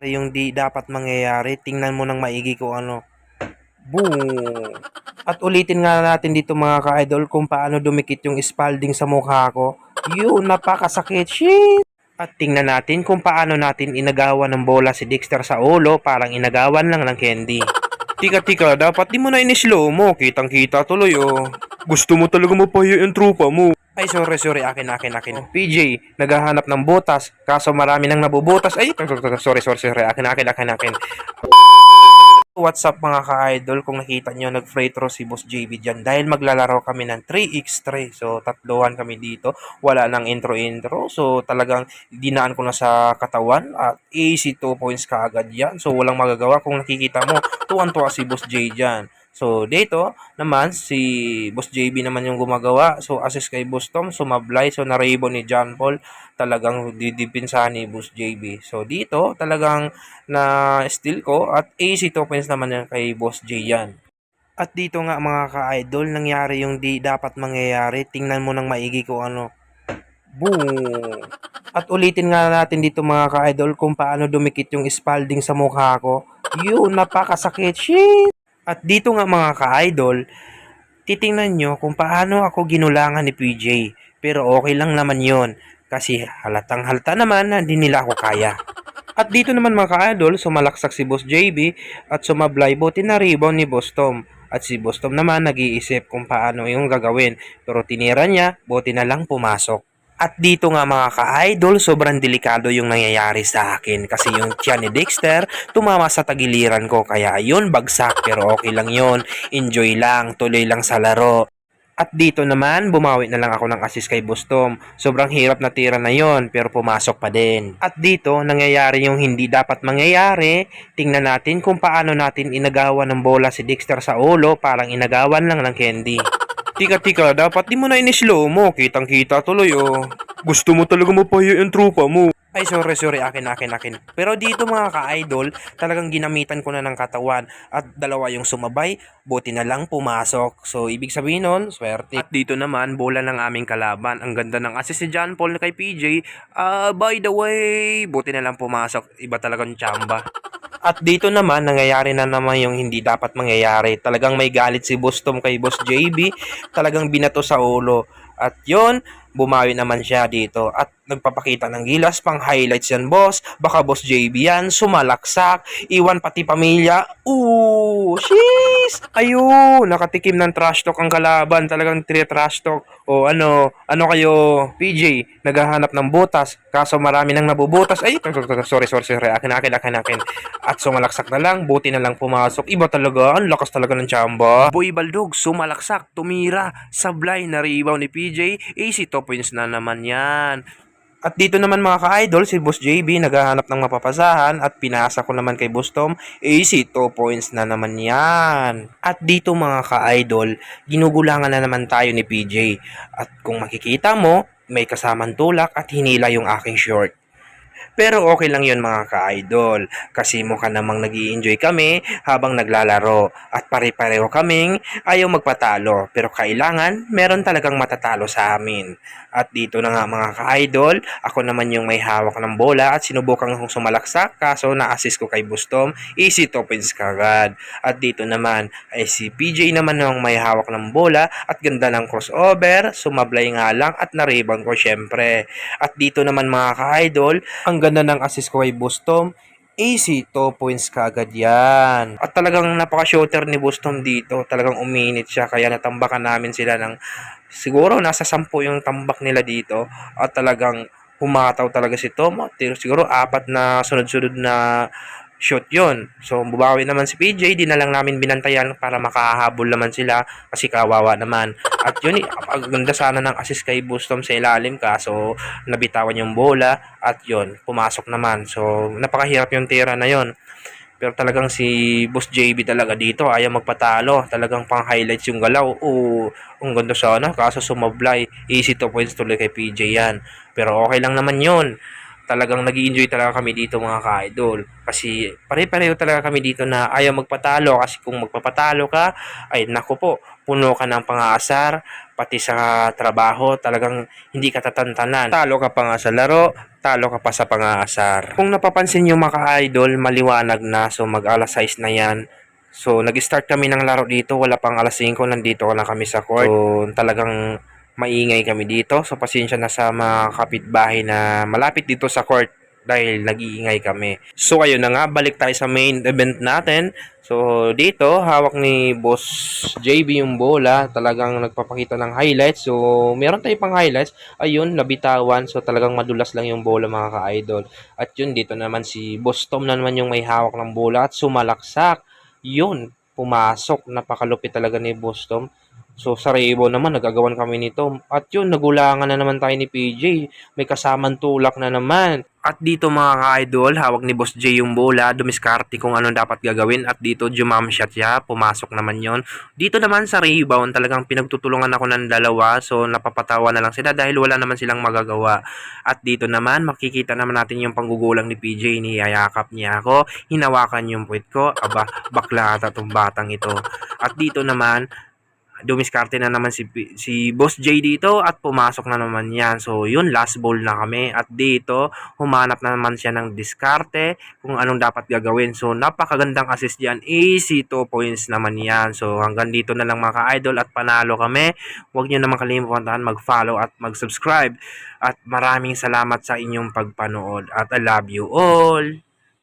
yung di dapat mangyayari, tingnan mo ng maigi kung ano. Boom! At ulitin nga natin dito mga ka-idol kung paano dumikit yung spalding sa mukha ko. Yun, napakasakit. Shit! At tingnan natin kung paano natin inagawan ng bola si Dexter sa ulo parang inagawan lang ng candy. Tika tika, dapat di mo na inislow mo. Kitang kita tuloy oh. Gusto mo talaga mapaya yung trupa mo. Ay, sorry, sorry. Akin, akin, akin. PJ, naghahanap ng butas. Kaso marami nang nabubutas. Ay, sorry, sorry, sorry. Akin, akin, akin, akin. What's up mga ka-idol? Kung nakita nyo, nag-freight throw si Boss JB dyan dahil maglalaro kami ng 3x3. So, tatluhan kami dito. Wala nang intro-intro. So, talagang dinaan ko na sa katawan at AC 2 points kaagad yan. So, walang magagawa. Kung nakikita mo, tuwan-tuwa si Boss J dyan. So, dito naman, si Boss JB naman yung gumagawa. So, assist kay Boss Tom, sumablay. So, na-rainbow ni John Paul. Talagang didipinsahan ni Boss JB. So, dito, talagang na steal ko at AC 2 points naman yan kay Boss J yan. At dito nga mga ka-idol, nangyari yung di dapat mangyayari. Tingnan mo ng maigi kung ano. Boom! At ulitin nga natin dito mga ka-idol kung paano dumikit yung spalding sa mukha ko. Yun, napakasakit. Shit! At dito nga mga ka-idol, titingnan nyo kung paano ako ginulangan ni PJ. Pero okay lang naman yon kasi halatang halata naman na hindi nila ako kaya. At dito naman mga ka-idol, sumalaksak si Boss JB at sumablay buti na rebound ni Boss Tom. At si Boss Tom naman nag-iisip kung paano yung gagawin. Pero tinira niya, buti na lang pumasok. At dito nga mga ka-idol, sobrang delikado yung nangyayari sa akin kasi yung tiyan ni Dexter tumama sa tagiliran ko kaya yun bagsak pero okay lang yun. Enjoy lang, tuloy lang sa laro. At dito naman, bumawi na lang ako ng assist kay Bustom. Sobrang hirap na tira na yon pero pumasok pa din. At dito, nangyayari yung hindi dapat mangyayari. Tingnan natin kung paano natin inagawan ng bola si Dexter sa ulo parang inagawan lang ng candy. Tika tika, dapat di mo na inislow mo. Kitang kita tuloy oh. Gusto mo talaga mapaya yung trupa mo. Ay, sorry, sorry. Akin, akin, akin. Pero dito mga ka-idol, talagang ginamitan ko na ng katawan. At dalawa yung sumabay, buti na lang pumasok. So, ibig sabihin nun, swerte. At dito naman, bola ng aming kalaban. Ang ganda ng assist si John Paul kay PJ. Ah, by the way, buti na lang pumasok. Iba talagang chamba. At dito naman, nangyayari na naman yung hindi dapat mangyayari. Talagang may galit si Boss Tom kay Boss JB. Talagang binato sa ulo. At yon bumawi naman siya dito. At nagpapakita ng gilas pang highlights yan, boss. Baka Boss JB yan, sumalaksak, iwan pati pamilya. Ooh, sheesh! Ayun, nakatikim ng trash talk ang kalaban. Talagang trash talk. O ano, ano kayo, PJ, naghahanap ng butas. Kaso marami nang nabubutas. Ay, sorry, sorry, sorry. Akin, akin, akin, akin. At sumalaksak na lang, buti na lang pumasok. Iba talaga, ang lakas talaga ng chamba. Boy Baldog, sumalaksak, tumira, sablay na rebound ni PJ. AC 2 points na naman yan. At dito naman mga ka-idol, si Boss JB naghahanap ng mapapasahan at pinasa ko naman kay Boss Tom, AC 2 points na naman yan. At dito mga ka-idol, ginugulangan na naman tayo ni PJ. At kung makikita mo, may kasamang tulak at hinila yung aking short. Pero okay lang yun mga ka-idol kasi mukha namang nag enjoy kami habang naglalaro at pare-pareho kaming ayaw magpatalo pero kailangan meron talagang matatalo sa amin. At dito na nga mga ka-idol, ako naman yung may hawak ng bola at sinubukan kong sumalaksak kaso na-assist ko kay Bustom, easy to points kagad. At dito naman ay si PJ naman yung may hawak ng bola at ganda ng crossover, sumablay nga lang at na-rebound ko syempre. At dito naman mga ka-idol, ang ganda ng assist ko kay Bustom, AC 2 points kagad yan. At talagang napaka-shooter ni Bustom dito. Talagang uminit siya. Kaya natambakan namin sila ng siguro nasa 10 yung tambak nila dito. At talagang humataw talaga si Tom. Siguro apat na sunod-sunod na shoot yon So, bubawi naman si PJ, di na lang namin binantayan para makahabol naman sila kasi kawawa naman. At yun, ang ganda sana ng assist kay Bustom sa ilalim kaso nabitawan yung bola at yun, pumasok naman. So, napakahirap yung tira na yon pero talagang si Boss JB talaga dito ayaw magpatalo. Talagang pang highlights yung galaw. Oo, ang ganda sana. Kaso sumablay. Easy to points tuloy kay PJ yan. Pero okay lang naman yun talagang nag enjoy talaga kami dito mga ka-idol. Kasi pare-pareho talaga kami dito na ayaw magpatalo kasi kung magpapatalo ka, ay naku po, puno ka ng pang-aasar, pati sa trabaho, talagang hindi ka tatantanan. Talo ka pa nga sa laro, talo ka pa sa pang-aasar. Kung napapansin nyo mga ka-idol, maliwanag na, so mag alas 6 na yan. So, nag-start kami ng laro dito, wala pang alas 5, nandito na kami sa court. So, talagang maingay kami dito. So, pasensya na sa mga kapitbahay na malapit dito sa court dahil nag-iingay kami. So, ayun na nga, balik tayo sa main event natin. So, dito, hawak ni Boss JB yung bola. Talagang nagpapakita ng highlights. So, meron tayo pang highlights. Ayun, nabitawan. So, talagang madulas lang yung bola mga ka-idol. At yun, dito naman si Boss Tom na naman yung may hawak ng bola at sumalaksak. Yun, pumasok. Napakalupit talaga ni Boss Tom. So, sa Rebo naman, nagagawan kami nito. At yun, nagulangan na naman tayo ni PJ. May kasamang tulak na naman. At dito mga ka-idol, hawak ni Boss J yung bola, dumiskarte kung anong dapat gagawin. At dito, jumam shot siya, pumasok naman yon Dito naman sa rebound, talagang pinagtutulungan ako ng dalawa. So, napapatawa na lang sila dahil wala naman silang magagawa. At dito naman, makikita naman natin yung panggugulang ni PJ. Niyayakap niya ako, hinawakan yung puwit ko. Aba, bakla ata tong batang ito. At dito naman, dumiskarte na naman si, si Boss J dito at pumasok na naman yan. So, yun, last ball na kami. At dito, humanap na naman siya ng diskarte kung anong dapat gagawin. So, napakagandang assist yan. Easy 2 points naman yan. So, hanggang dito na lang mga ka-idol at panalo kami. Huwag nyo naman kalimutan mag-follow at mag-subscribe. At maraming salamat sa inyong pagpanood. At I love you all.